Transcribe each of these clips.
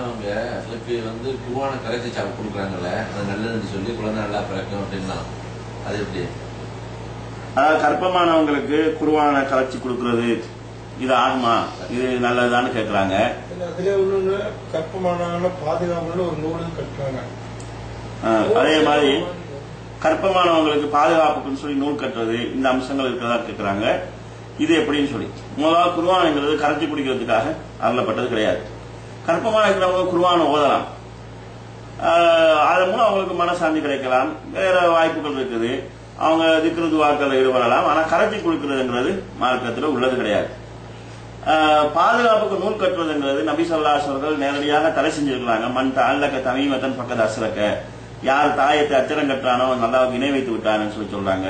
அவங்க வந்து குருவான கரைச்சி சாப்பிட்டு கொடுக்குறாங்கல்ல அது நல்லதுன்னு சொல்லி குழந்தை நல்லா பிறக்கும் அப்படின்னா அது எப்படி? அதாவது கற்பமானவங்களுக்கு குருவான கலைச்சி கொடுக்கறது இது ஆகுமா? இது நல்லதான்னு கேக்குறாங்க. இல்ல, அதுல ஒண்ணு கற்பமான பாதுகாப்புல ஒரு நூலும் கட்டுறாங்க. அதே மாதிரி கற்பமானவங்களுக்கு பாதுகாப்புக்குன்னு சொல்லி நூல் கட்டுறது இந்த அம்சங்கள் இருக்கிறதா கேக்குறாங்க. இது எப்படின்னு சொல்லி முதலாவது குருவானங்கிறது கரைச்சி குடிக்கிறதுக்காக அருளப்பட்டது கிடையாது. கற்பமாக இருக்கிறவங்க குருவான ஓதலாம். அதன் மூலம் அவங்களுக்கு மனசாந்தி கிடைக்கலாம். வேற வாய்ப்புகள் இருக்குது. அவங்க திக்ரு துவாக்கள் ஈடுபடலாம். ஆனால் கரைச்சி கொடுக்கிறதுங்கிறது மார்க்கத்தில் உள்ளது கிடையாது. பாதுகாப்புக்கு நூல் கட்டுறதுங்கிறது நபி சொல்லாஸ் அவர்கள் நேரடியாக தடை செஞ்சிருக்கிறாங்க. மண் அல்லக்க தமிமத்தன் பக்கத்து அசுரக்க யார் தாயத்தை அச்சரம் கட்டுறானோ நல்லா இணை வைத்து விட்டான்னு சொல்லி சொல்றாங்க.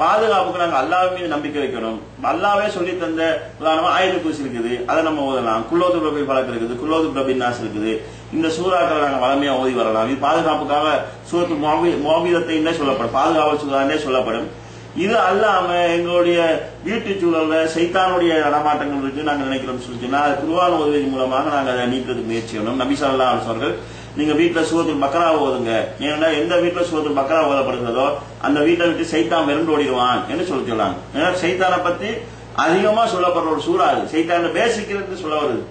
பாதுகாப்புக்கு நாங்க அல்லாஹ் மீது நம்பிக்கை வைக்கணும். அல்லாவே சொல்லி தந்த உதாரணமா ஆயுத பூசி இருக்குது அதை நம்ம ஓதலாம். குல்லோது பிரபி பழக்கம் இருக்குது குல்லோது பிரபி நாஸ் இருக்குது. இந்த சூறாக்களை நாங்க வளமையா ஓதி வரலாம். இது பாதுகாப்புக்காக சூரத்து மோபிதத்தை சொல்லப்படும். பாதுகாப்பு சூறானே சொல்லப்படும். இது அல்லாம எங்களுடைய வீட்டு சூழல்ல சைத்தானுடைய நடமாட்டங்கள் இருக்கு. நாங்க நினைக்கிறோம் சொல்லி சொன்னா அது குருவான உதவி மூலமாக நாங்க அதை நீக்கிறதுக்கு முயற்சி பண்ணணும் நபிசல்லா அவர்கள் நீங்க வீட்டுல சூரத்தில் பக்கரா ஓதுங்க. ஏன்னா எந்த வீட்டுல சூரத்தில் பக்கரா ஓதப்படுகிறதோ அந்த வீட்டை விட்டு சைத்தான் மிரண்டு ஓடிடுவான் என்று சொல்லி சொல்லாங்க ஏன்னா சைத்தானை பத்தி அதிகமா சொல்லப்படுற ஒரு சூறா அது. சைத்தான பேசிக் இருந்து சொல்ல வருது.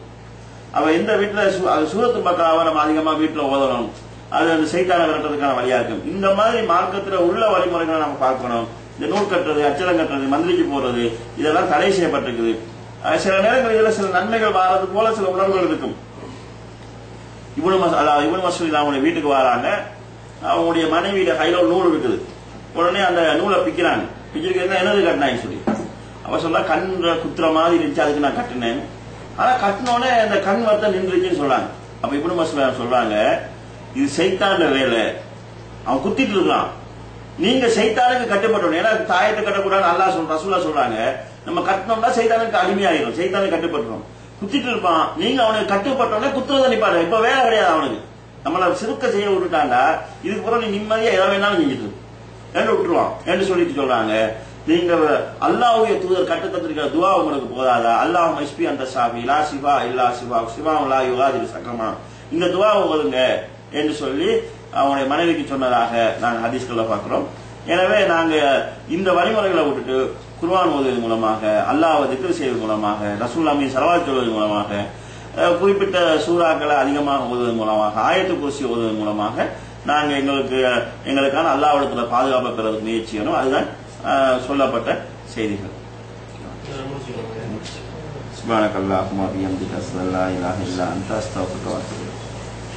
அவ எந்த வீட்டுல சு- அது சூரத்து பக்கராவை நம்ம அதிகமா வீட்டுல ஓதணும். அது அந்த சைத்தான விரட்டுறதுக்கான வழியா இருக்கும். இந்த மாதிரி மார்க்கத்துல உள்ள வழிமுறைகளை நம்ம பார்க்கணும். இந்த நூல் கட்டுறது அச்சலம் கட்டுறது மந்திரிக்கு போறது இதெல்லாம் தடை செய்யப்பட்டிருக்குது. சில நேரங்களில் இதுல சில நன்மைகள் வாரது போல சில உணர்வுகள் இருக்கும். இவனு மச அதாவது இவனு மசூதி அவங்களுடைய வீட்டுக்கு வராங்க. அவங்களுடைய மனைவியில கையில ஒரு நூல் இருக்குது. உடனே அந்த நூலை பிக்கிறாங்க. பிச்சிருக்க என்னது கட்டினாங்க சொல்லி. அவ சொல்ல கண் குத்துற மாதிரி இருந்துச்சு அதுக்கு நான் கட்டினேன். ஆனா கட்டினோடனே அந்த கண் வருத்தம் நின்றுச்சுன்னு சொல்றாங்க அப்ப இப்படி மசூத் சொல்றாங்க இது சைத்தான வேலை. அவன் குத்திட்டு இருக்கான். நீங்க செய்தானுக்கு கட்டுப்பட்டணும் ஏன்னா தாயத்தை கட்டக்கூடாது அல்லா சொல்ற ரசூலா சொல்றாங்க. நம்ம கட்டினோம்னா செய்தானுக்கு அடிமையாயிரும். செய்தானுக்கு கட்டுப்பட்டுரும் குத்திட்டு இருப்பான். நீங்க அவனுக்கு கட்டுப்பட்டவனே குத்துறத நிப்பாடு இப்ப வேலை கிடையாது அவனுக்கு. நம்மள சிறுக்க செய்ய விட்டுட்டாண்டா இதுக்கு பிறகு நீ நிம்மதியா எதை வேணாலும் செஞ்சுட்டு என்று விட்டுருவான். என்று சொல்லிட்டு சொல்றாங்க. நீங்க அல்லாவுடைய தூதர் கட்டத்தத்திருக்கிற துவா உங்களுக்கு போதாதா? அல்லாஹ் மஸ்பி அந்த சாபி. லா சிவா இல்லா சிவா. சிவா லா யுகாதிரி சக்கமா. இந்த துவா ஓதுங்க என்று சொல்லி அவனுடைய மனைவிக்கு சொன்னதாக நாங்கள் ஹதீஸ்களை பார்க்கிறோம். எனவே நாங்க இந்த வழிமுறைகளை விட்டுட்டு குர்ஆன் ஓதுவது மூலமாக அல்லாஹ்வை திக்ர் செய்வது மூலமாக ரசூல்லாமி சலவாத் சொல்வது மூலமாக குறிப்பிட்ட சூறாக்களை அதிகமாக ஓதுவதன் மூலமாக ஆயத்து குர்சி ஓதுவதன் மூலமாக நாங்க எங்களுக்கு எங்களுக்கான அல்லாஹ்விடத்துல பாதுகாப்பை பெறதுக்கு முயற்சி செய்யணும். அதுதான் சொல்லப்பட்ட செய்திகள். இல்லா அன்த அஸ்தக்ஃபிருக வ அத்தூபு இலைக்.